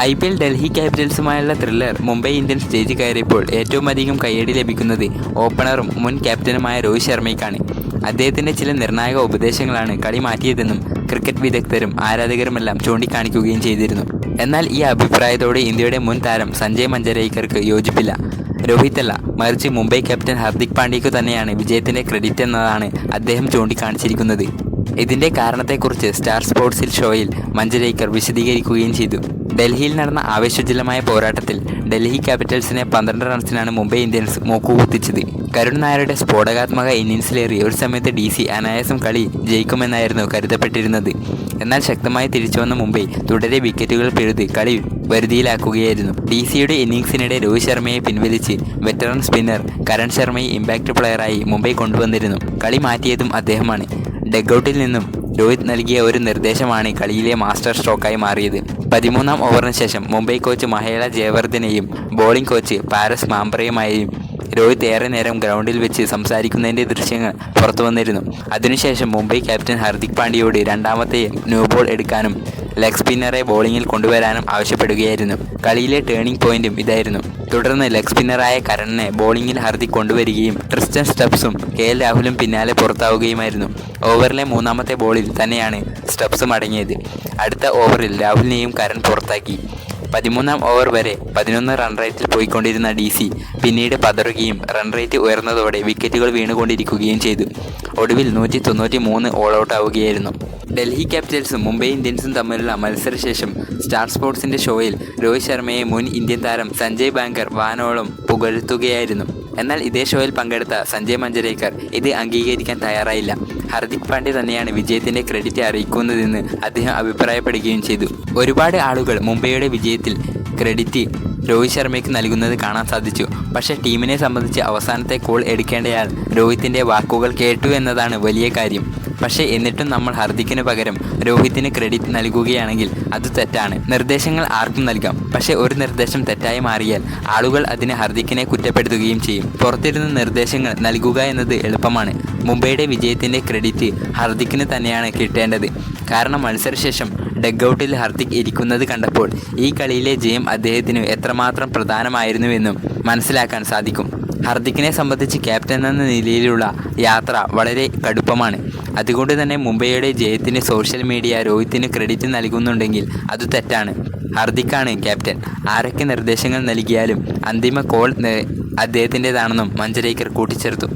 I P L Delhi ക്യാപിറ്റൽസുമായുള്ള thriller Mumbai Indians stage കയറിയപ്പോൾ ഏറ്റവും അധികം കയ്യടി ലഭിക്കുന്നത് ഓപ്പണറും മുൻ ക്യാപ്റ്റനുമായ രോഹിത് ശർമ്മയ്ക്കാണ്. അദ്ദേഹത്തിന്റെ ചില നിർണായക ഉപദേശങ്ങളാണ് കളി മാറ്റിയതെന്നും ക്രിക്കറ്റ് വിദഗ്ധരും ആരാധകരുമെല്ലാം ചൂണ്ടിക്കാണിക്കുകയും ചെയ്തിരുന്നു. എന്നാൽ ഈ അഭിപ്രായത്തോട് ഇന്ത്യയുടെ മുൻ താരം സഞ്ജയ് മഞ്ചരേക്കർക്ക് യോജിപ്പില്ല. രോഹിത് അല്ല മറിച്ച് മുംബൈ ക്യാപ്റ്റൻ ഹർദിക് പാണ്ഡ്യയ്ക്കു തന്നെയാണ് വിജയത്തിന്റെ ക്രെഡിറ്റ് എന്നതാണ് അദ്ദേഹം ചൂണ്ടിക്കാണിച്ചിരിക്കുന്നത്. ഇതിന്റെ കാരണത്തെക്കുറിച്ച് സ്റ്റാർ സ്പോർട്സിൽ ഷോയിൽ മഞ്ചരേക്കർ വിശദീകരിക്കുകയും ചെയ്തു. ഡൽഹിയിൽ നടന്ന ആവേശോജ്വലമായ പോരാട്ടത്തിൽ ഡൽഹി ക്യാപിറ്റൽസിനെ പന്ത്രണ്ട് റൺസിനാണ് മുംബൈ ഇന്ത്യൻസ് മൂക്കുകുത്തിച്ചത്. കരുൺ നായരുടെ സ്ഫോടകാത്മക ഇന്നിംഗ്സിലേറി ഒരു സമയത്ത് ഡി സി അനായാസം കളി ജയിക്കുമെന്നായിരുന്നു കരുതപ്പെട്ടിരുന്നത്. എന്നാൽ ശക്തമായി തിരിച്ചുവന്ന മുംബൈ തുടരെ വിക്കറ്റുകൾ പിഴുത് കളി വരുതിയിലാക്കുകയായിരുന്നു. ഡി സിയുടെ ഇന്നിംഗ്സിനിടെ രോഹിത് ശർമ്മയെ പിൻവലിച്ച് വെറ്ററൻ സ്പിന്നർ കരൺ ശർമ്മയെ ഇമ്പാക്റ്റ് പ്ലെയറായി മുംബൈ കൊണ്ടുവന്നിരുന്നു. കളി മാറ്റിയതും അദ്ദേഹമാണ്. ഡെഗ്ഔട്ടിൽ നിന്നും രോഹിത് നൽകിയ ഒരു നിർദ്ദേശമാണ് കളിയിലെ മാസ്റ്റർ സ്ട്രോക്കായി മാറിയത്. പതിമൂന്നാം ഓവറിന് ശേഷം മുംബൈ കോച്ച് മഹേള ജയവർദ്ധനെയും ബോളിംഗ് കോച്ച് പാരസ് മാംബ്രയുമായും രോഹിത് ഏറെ നേരം ഗ്രൗണ്ടിൽ വെച്ച് സംസാരിക്കുന്നതിന്റെ ദൃശ്യങ്ങൾ പുറത്തു വന്നിരുന്നു അതിനുശേഷം മുംബൈ ക്യാപ്റ്റൻ ഹർദിക് പാണ്ഡ്യയോട് രണ്ടാമത്തെ ന്യൂ ബോൾ എടുക്കാനും ലെഗ് സ്പിന്നറെ ബോളിങ്ങിൽ കൊണ്ടുവരാനും ആവശ്യപ്പെടുകയായിരുന്നു. കളിയിലെ ടേണിംഗ് പോയിന്റും ഇതായിരുന്നു. തുടർന്ന് ലെഗ് സ്പിന്നറായ കരണിനെ ബോളിങ്ങിൽ ഹർദിക് കൊണ്ടുവരികയും ട്രിസ്റ്റൻ സ്റ്റെപ്സും കെ എൽ രാഹുലും പിന്നാലെ പുറത്താവുകയുമായിരുന്നു. ഓവറിലെ മൂന്നാമത്തെ ബോളിൽ തന്നെയാണ് സ്റ്റെപ്സും അടങ്ങിയത്. അടുത്ത ഓവറിൽ രാഹുലിനെയും കരൺ പുറത്താക്കി. പതിമൂന്നാം ഓവർ വരെ പതിനൊന്ന് റൺ റേറ്റിൽ പോയിക്കൊണ്ടിരുന്ന ഡി സി പിന്നീട് പതറുകയും റൺ റേറ്റ് ഉയർന്നതോടെ വിക്കറ്റുകൾ വീണുകൊണ്ടിരിക്കുകയും ചെയ്തു. ഒടുവിൽ നൂറ്റി തൊണ്ണൂറ്റി മൂന്ന് ഓൾ ഔട്ട് ആവുകയായിരുന്നു. ഡൽഹി ക്യാപിറ്റൽസും മുംബൈ ഇന്ത്യൻസും തമ്മിലുള്ള മത്സരശേഷം സ്റ്റാർ സ്പോർട്സിന്റെ ഷോയിൽ രോഹിത് ശർമ്മയെ മുൻ ഇന്ത്യൻ താരം സഞ്ജയ് ബാങ്കർ വാനോളം പുകഴ്ത്തുകയായിരുന്നു. എന്നാൽ ഇതേ ഷോയിൽ പങ്കെടുത്ത സഞ്ജയ് മഞ്ജരേക്കർ ഇത് അംഗീകരിക്കാൻ തയ്യാറായില്ല. ഹർദിക് പാണ്ഡ്യ തന്നെയാണ് വിജയത്തിന്റെ ക്രെഡിറ്റ് അറിയിക്കുന്നതെന്ന് അദ്ദേഹം അഭിപ്രായപ്പെടുകയും ചെയ്തു. ഒരുപാട് ആളുകൾ മുംബൈയുടെ വിജയത്തിൽ ക്രെഡിറ്റ് രോഹിത് ശർമ്മയ്ക്ക് നൽകുന്നത് കാണാൻ സാധിച്ചു. പക്ഷേ ടീമിനെ സംബന്ധിച്ച് അവസാനത്തെ കോൾ എടുക്കേണ്ടയാൾ രോഹിത്തിന്റെ വാക്കുകൾ കേട്ടു എന്നതാണ് വലിയ കാര്യം. പക്ഷേ എന്നിട്ടും നമ്മൾ ഹർദിക്കിന് പകരം രോഹിത്തിന് ക്രെഡിറ്റ് നൽകുകയാണെങ്കിൽ അത് തെറ്റാണ്. നിർദ്ദേശങ്ങൾ ആർക്കും നൽകാം. പക്ഷേ ഒരു നിർദ്ദേശം തെറ്റായി മാറിയാൽ ആളുകൾ അതിന് ഹർദിക്കിനെ കുറ്റപ്പെടുത്തുകയും ചെയ്യും. പുറത്തിരുന്ന് നിർദ്ദേശങ്ങൾ നൽകുക എന്നത് എളുപ്പമാണ്. മുംബൈയുടെ വിജയത്തിന്റെ ക്രെഡിറ്റ് ഹർദിക്കിന് തന്നെയാണ് കിട്ടേണ്ടത്. കാരണം മത്സരശേഷം ഡഗ്ഔട്ടിൽ ഹർദിക് ഇരിക്കുന്നത് കണ്ടപ്പോൾ ഈ കളിയിലെ ജയം അദ്ദേഹത്തിന് എത്രമാത്രം പ്രധാനമായിരുന്നുവെന്നും മനസ്സിലാക്കാൻ സാധിക്കും. ഹർദിക്കിനെ സംബന്ധിച്ച് ക്യാപ്റ്റൻ എന്ന നിലയിലുള്ള യാത്ര വളരെ കടുപ്പമാണ്. അതുകൊണ്ട് തന്നെ മുംബൈയുടെ ജയത്തിന് സോഷ്യൽ മീഡിയ രോഹിത്തിന് ക്രെഡിറ്റ് നൽകുന്നുണ്ടെങ്കിൽ അത് തെറ്റാണ്. ഹർദിക്കാണ് ക്യാപ്റ്റൻ. ആരൊക്കെ നിർദ്ദേശങ്ങൾ നൽകിയാലും അന്തിമ കോൾ അദ്ദേഹത്തിന്റെതാണെന്നും മഞ്ജരേക്കർ കൂട്ടിച്ചേർത്തു.